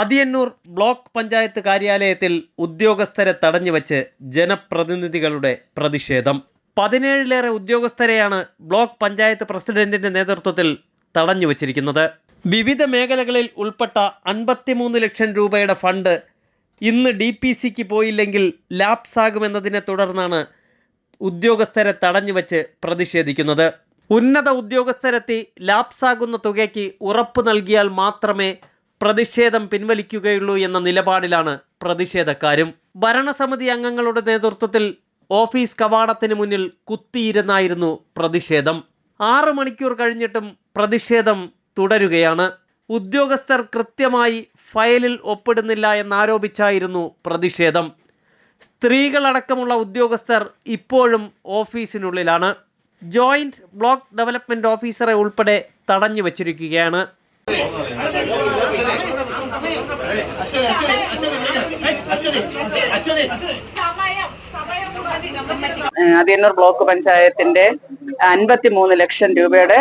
Athiyannur block panchayat കാര്യാലയത്തിൽ ഉദ്യോഗസ്ഥരെ തടഞ്ഞുവച്ച് ജനപ്രതിനിധികളുടെ പ്രതിഷേധം. പതിനേഴിലേറെ ഉദ്യോഗസ്ഥരെയാണ് ബ്ലോക്ക് പഞ്ചായത്ത് പ്രസിഡന്റിന്റെ നേതൃത്വത്തിൽ തടഞ്ഞുവച്ചിരിക്കുന്നത് വിവിധ മേഖലകളിൽ ഉൾപ്പെട്ട അൻപത്തിമൂന്ന് ലക്ഷം രൂപയുടെ ഫണ്ട് ഇന്ന് ഡി പി സിക്ക് പോയില്ലെങ്കിൽ ലാപ്സാകുമെന്നതിനെ തുടർന്നാണ് ഉദ്യോഗസ്ഥരെ തടഞ്ഞുവച്ച് പ്രതിഷേധിക്കുന്നത്. ഉന്നത ഉദ്യോഗസ്ഥരെത്തി ലാപ്സാകുന്ന തുകയ്ക്ക് ഉറപ്പ് നൽകിയാൽ മാത്രമേ പ്രതിഷേധം പിൻവലിക്കുകയുള്ളൂ എന്ന നിലപാടിലാണ് പ്രതിഷേധക്കാരും. ഭരണസമിതി അംഗങ്ങളുടെ നേതൃത്വത്തിൽ ഓഫീസ് കവാടത്തിന് മുന്നിൽ കുത്തിയിരുന്നായിരുന്നു പ്രതിഷേധം. ആറ് മണിക്കൂർ കഴിഞ്ഞിട്ടും പ്രതിഷേധം തുടരുകയാണ്. ഉദ്യോഗസ്ഥർ കൃത്യമായി ഫയലിൽ ഒപ്പിടുന്നില്ല എന്നാരോപിച്ചായിരുന്നു പ്രതിഷേധം. സ്ത്രീകളടക്കമുള്ള ഉദ്യോഗസ്ഥർ ഇപ്പോഴും ഓഫീസിനുള്ളിലാണ്. ജോയിന്റ് ബ്ലോക്ക് ഡെവലപ്മെന്റ് ഓഫീസറെ ഉൾപ്പെടെ തടഞ്ഞു വച്ചിരിക്കുകയാണ്. അതിയന്നൂർ ബ്ലോക്ക് പഞ്ചായത്തിന്റെ അൻപത്തി മൂന്ന് ലക്ഷം രൂപയുടെ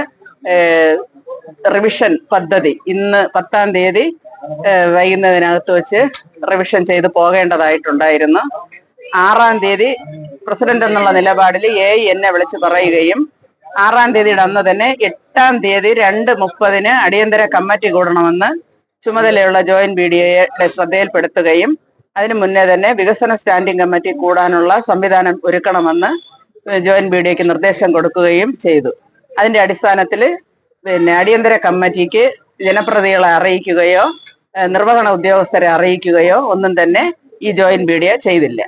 റിവിഷൻ പദ്ധതി ഇന്ന് പത്താം തീയതി വൈകുന്നതിനകത്ത് വെച്ച് റിവിഷൻ ചെയ്ത് പോകേണ്ടതായിട്ടുണ്ടായിരുന്നു. ആറാം തീയതി പ്രസിഡന്റ് എന്നുള്ള നിലപാടിൽ എ എന്നെ വിളിച്ച് പറയുകയും ആറാം തീയതിയുടെ അന്ന് തന്നെ എട്ടാം തീയതി രണ്ട് മുപ്പതിന് അടിയന്തര കമ്മിറ്റി കൂടണമെന്ന് ചുമതലയുള്ള ജോയിന്റ് ബി ഡി എയുടെ ശ്രദ്ധയിൽപ്പെടുത്തുകയും അതിനു മുന്നേ തന്നെ വികസന സ്റ്റാൻഡിംഗ് കമ്മിറ്റി കൂടാനുള്ള സംവിധാനം ഒരുക്കണമെന്ന് ജോയിന്റ് ബി ഡി എക്ക് നിർദ്ദേശം കൊടുക്കുകയും ചെയ്തു. അതിന്റെ അടിസ്ഥാനത്തിൽ പിന്നെ അടിയന്തര കമ്മിറ്റിക്ക് ജനപ്രതികളെ അറിയിക്കുകയോ നിർവഹണ ഉദ്യോഗസ്ഥരെ അറിയിക്കുകയോ ഒന്നും തന്നെ ഈ ജോയിൻ ബി ചെയ്തില്ല.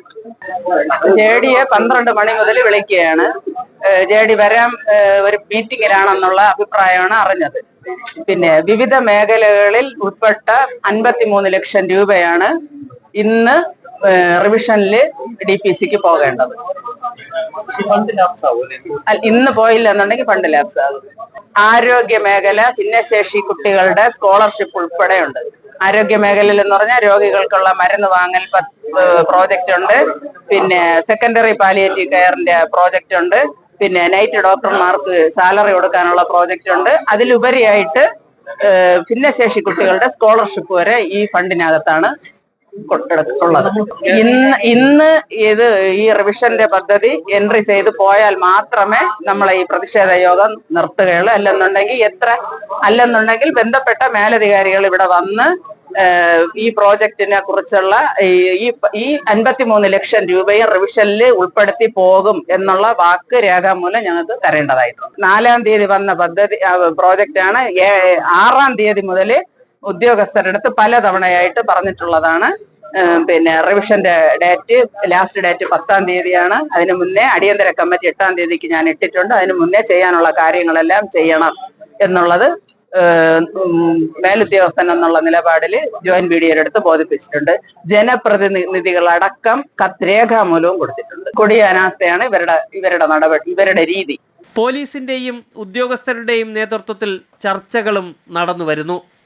ജെ ഡിയെ പന്ത്രണ്ട് മണി മുതൽ വിളിക്കുകയാണ്. ജെ ഡി വരാൻ ഒരു മീറ്റിംഗിലാണെന്നുള്ള അഭിപ്രായമാണ് അറിഞ്ഞത്. പിന്നെ വിവിധ മേഖലകളിൽ ഉൾപ്പെട്ട അൻപത്തിമൂന്ന് ലക്ഷം രൂപയാണ് ഇന്ന് റിവിഷനിൽ ഡി പി സിക്ക് പോകേണ്ടത്. ഇന്ന് പോയില്ല എന്നുണ്ടെങ്കിൽ ഫണ്ട് ലാപ്സ് ആകും. ആരോഗ്യ മേഖല ഭിന്നശേഷി കുട്ടികളുടെ സ്കോളർഷിപ്പ് ഉൾപ്പെടെയുണ്ട്. ആരോഗ്യ മേഖലയിൽ എന്ന് പറഞ്ഞാൽ രോഗികൾക്കുള്ള മരുന്ന് വാങ്ങൽ പ്രോജക്റ്റ് ഉണ്ട്. പിന്നെ സെക്കൻഡറി പാലിയേറ്റീവ് കെയറിന്റെ പ്രോജക്റ്റ് ഉണ്ട്. പിന്നെ നൈറ്റ് ഡോക്ടർമാർക്ക് സാലറി കൊടുക്കാനുള്ള പ്രോജക്റ്റ് ഉണ്ട്. അതിലുപരിയായിട്ട് ഭിന്നശേഷി കുട്ടികളുടെ സ്കോളർഷിപ്പ് വരെ ഈ ഫണ്ടിനകത്താണ് ഉള്ളത് ഇന്ന് ഇന്ന് ഇത് ഈ റിവിഷന്റെ പദ്ധതി എൻട്രി ചെയ്ത് പോയാൽ മാത്രമേ നമ്മളെ ഈ പ്രതിഷേധ യോഗം നിർത്തുകയുള്ളൂ. അല്ലെന്നുണ്ടെങ്കിൽ എത്ര അല്ലെന്നുണ്ടെങ്കിൽ ബന്ധപ്പെട്ട മേലധികാരികൾ ഇവിടെ വന്ന് ഈ പ്രോജക്റ്റിനെ കുറിച്ചുള്ള ഈ- ഈ അൻപത്തിമൂന്ന് ലക്ഷം രൂപയും റിവിഷനിൽ ഉൾപ്പെടുത്തി പോകും എന്നുള്ള വാക്ക് രേഖാമൂലം ഞങ്ങൾക്ക് തരേണ്ടതായിട്ടുണ്ട്. നാലാം തീയതി വന്ന പദ്ധതി പ്രോജക്റ്റ് ആണ് ആറാം തീയതി മുതൽ ഉദ്യോഗസ്ഥരെടുത്ത് പല പലതവണയായിട്ട് പറഞ്ഞിട്ടുള്ളതാണ്. പിന്നെ റിവിഷന്റെ ഡേറ്റ് ലാസ്റ്റ് ഡേറ്റ് പത്താം തീയതിയാണ്. അതിനു മുന്നേ അടിയന്തര കമ്മിറ്റി എട്ടാം തീയതിക്ക് ഞാൻ ഇട്ടിട്ടുണ്ട്. അതിനു മുന്നേ ചെയ്യാനുള്ള കാര്യങ്ങളെല്ലാം ചെയ്യണം എന്നുള്ളത് മേലുദ്യോഗസ്ഥൻ എന്നുള്ള നിലപാടിൽ ജോയിന്റ് ഡി അടുത്ത് ബോധിപ്പിച്ചിട്ടുണ്ട്. ജനപ്രതിനിധികളടക്കം കത്രേഖാമൂലവും കൊടുത്തിട്ടുണ്ട്. കൊടിയ അനാസ്ഥയാണ് ഇവരുടെ ഇവരുടെ നടപടി ഇവരുടെ രീതി. പോലീസിന്റെയും ഉദ്യോഗസ്ഥരുടെയും നേതൃത്വത്തിൽ ചർച്ചകളും നടന്നു വരുന്നു.